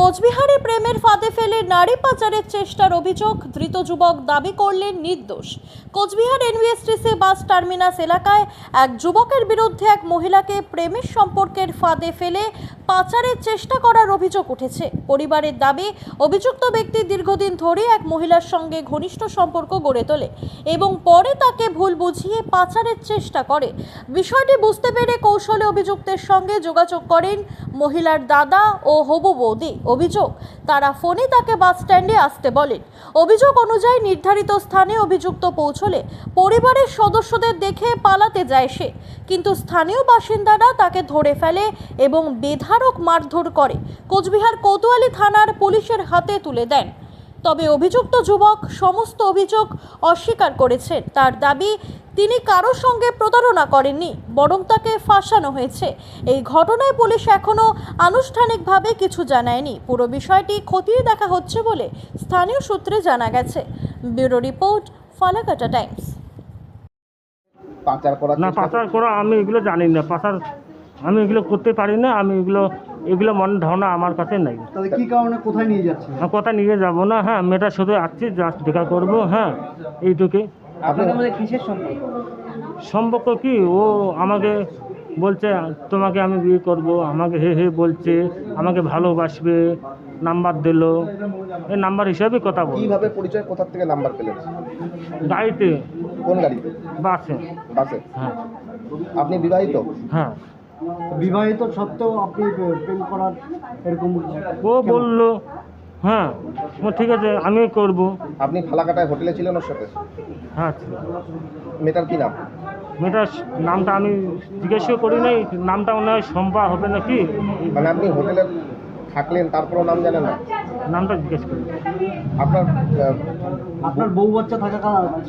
কোচবিহারে প্রেমের ফাঁদে ফেলে নারী পাচারের চেষ্টার অভিযোগ, ধৃত যুবক দাবি করলেন নির্দোষ। কোচবিহার এনভিএসটিসি বাস টার্মিনাস এলাকায় এক যুবকের বিরুদ্ধে এক মহিলাকে প্রেমের সম্পর্কের ফাঁদে ফেলে পাচারের চেষ্টা করার অভিযোগ উঠেছে। পরিবারের দাবি, অভিযুক্ত ব্যক্তি দীর্ঘদিন ধরে এক মহিলার সঙ্গে ঘনিষ্ঠ সম্পর্ক গড়ে তোলে এবং পরে তাকে ভুল বুঝিয়ে পাচারের চেষ্টা করে। বিষয়টি বুঝতে পেরে কৌশলে অভিযুক্তের সঙ্গে যোগাযোগ করেন মহিলার দাদা ও হবু বৌদি। অভিযোগ। তারা ফোনে তাকে বাস স্ট্যান্ডে আসতে বলেন। অভিযোগ অনুযায়ী নির্ধারিত স্থানে অভিযুক্ত পৌঁছলে পরিবারের সদস্যদের দেখে পালাতে যায় সে। কিন্তু স্থানীয় বাসিন্দারা তাকে ধরে ফেলে এবং বেধারক মারধর করে। কোচবিহার কোতোয়ালি থানার পুলিশের হাতে তুলে দেন। তবে অভিযুক্ত যুবক সমস্ত অভিযোগ অস্বীকার করেছেন তার দাবি তিনি কারোর সঙ্গে প্রতারণা করেননি বরং তাকে ফাঁসানো হয়েছে। এই ঘটনায় পুলিশ এখনও আনুষ্ঠানিকভাবে কিছু জানায়নি। পুরো বিষয়টি খতিয়ে দেখা হচ্ছে বলে স্থানীয় সূত্রে জানা গেছে। Bureau report Falakata Times. পাচার করার না পাচার করা আমি এগুলো জানি না পাচার আমি এগুলো করতে পারি না আমি এগুলো এগুলো মন ধারণা আমার কাছে নেই। তাহলে কি কারণে কোথায় নিয়ে যাচ্ছে আমি কথা নিয়ে যাব না? হ্যাঁ মেয়েটার সাথে আসছি জাস্ট দেখা করব হ্যাঁ এইটুকুই আপনাদের মধ্যে কিসের সম্পর্ক? সম্পর্ক কি? ও আমাকে বলছে তোমাকে আমি বিয়ে করব আমাকে হে হে বলছে আমাকে ভালোবাসবে নাম্বার দিল। এই নাম্বার হিসাবে কথা বল কীভাবে পরিচয় কোথা থেকে নাম্বার পেলেন? গাড়িতে। কোন গাড়িতে? বাসে। বাসে? হ্যাঁ। আপনি বিবাহিত? হ্যাঁ। বিবাহিত সত্ত্বেও আপনি প্রেম করার এরকম ও বলল হ্যাঁ ও ঠিক আছে আমি করব। আপনি ফালাকাটায় হোটেলে ছিলেন ওর সাথে? হ্যাঁ মেয়েটার কি নাম? মেয়েটার নামটা আমি জিজ্ঞেসও করি নাই নামটা মনে হয় সম্পা হবে নাকি? মানে আপনি হোটেলে থাকলেন তারপরও নাম জানেন না? নামটা জিজ্ঞেস করি। আপনার আপনার বউ বাচ্চা থাকা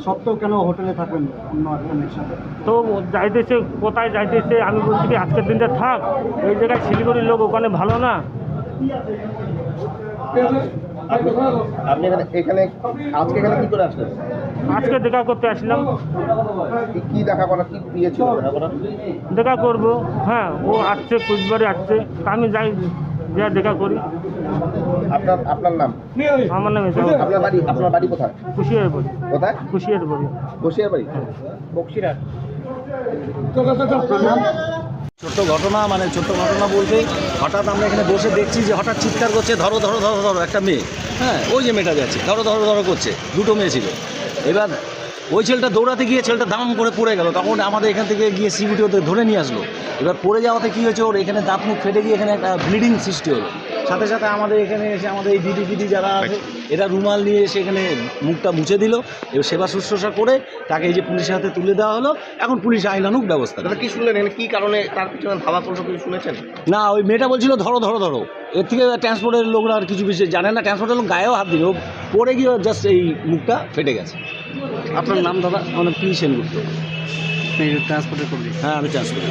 সত্ত্বেও কেন হোটেলে থাকবেন অন্য একটা মেয়ের সাথে? তো যাইতেছে কোথায় যাইতেছে আমি বলছি কি আজকের দিনটা থাক ওই জায়গায় শিলিগুড়ির লোক ওখানে ভালো না? আপনি এখানে এখানে আজকে এখানে কি করে আসলেন? আজকে দেখা করতে আসলাম। কি- দেখা করার কি ইয়ে ছিল দেখা করার হ্যাঁ ও আসছে কুচবাড়ি আসছে তা আমি যাই যা দেখা করি। আপনার আপনার নাম? আমার নামে আপনার বাড়ি আপনার বাড়ি কোথায়? খুশিয়ার বলি কোথায়? খুশিয়ার বলি বসিয়ার বাড়ি? বক্সিরাট। ছোট্ট ঘটনা মানে ছোট্ট ঘটনা বলতে হঠাৎ আমরা এখানে বসে দেখছি যে হঠাৎ চিৎকার করছে ধরো ধরো ধরো ধরো একটা মেয়ে। হ্যাঁ ওই যে মেয়েটা যাচ্ছে ধরো ধরো ধরো করছে দুটো মেয়ে ছিল। এবার ওই ছেলেটা দৌড়াতে গিয়ে ছেলেটা দাম করে পড়ে গেল তখন আমাদের এখান থেকে গিয়ে সিকিউরিটি ওদের ধরে নিয়ে আসলো। এবার পড়ে যাওয়াতে কী হয়েছে ওর এখানে দাঁত মুখ ফেটে গিয়ে এখানে একটা ব্লিডিং সৃষ্টি হলো। সাথে সাথে আমাদের এখানে এসে আমাদের এই দিদি দিদি যারা আছে এরা রুমাল নিয়ে এসে এখানে মুখটা মুছে দিল এবার সেবা শুশ্রূষা করে তাকে এই যে পুলিশের হাতে তুলে দেওয়া হলো। এখন পুলিশ আইনানুক ব্যবস্থা কি শুনলেন? এখানে কি কারণে তার পিছনে ধাবা করল কিছু শুনেছেন? না ওই মেয়েটা বলছিল ধরো ধরো ধরো। এর থেকে ট্রান্সপোর্টের লোকরা আর কিছু বিষয় জানে না ট্রান্সপোর্টের লোক গায়েও হাত দিল পড়ে গিয়ে জাস্ট এই মুখটা ফেটে গেছে। আপনার নাম দাদা? আমার পি সেনগুপ্ত ট্রান্সপোর্টের কর্মী। হ্যাঁ আমি ট্রান্সপোর্ট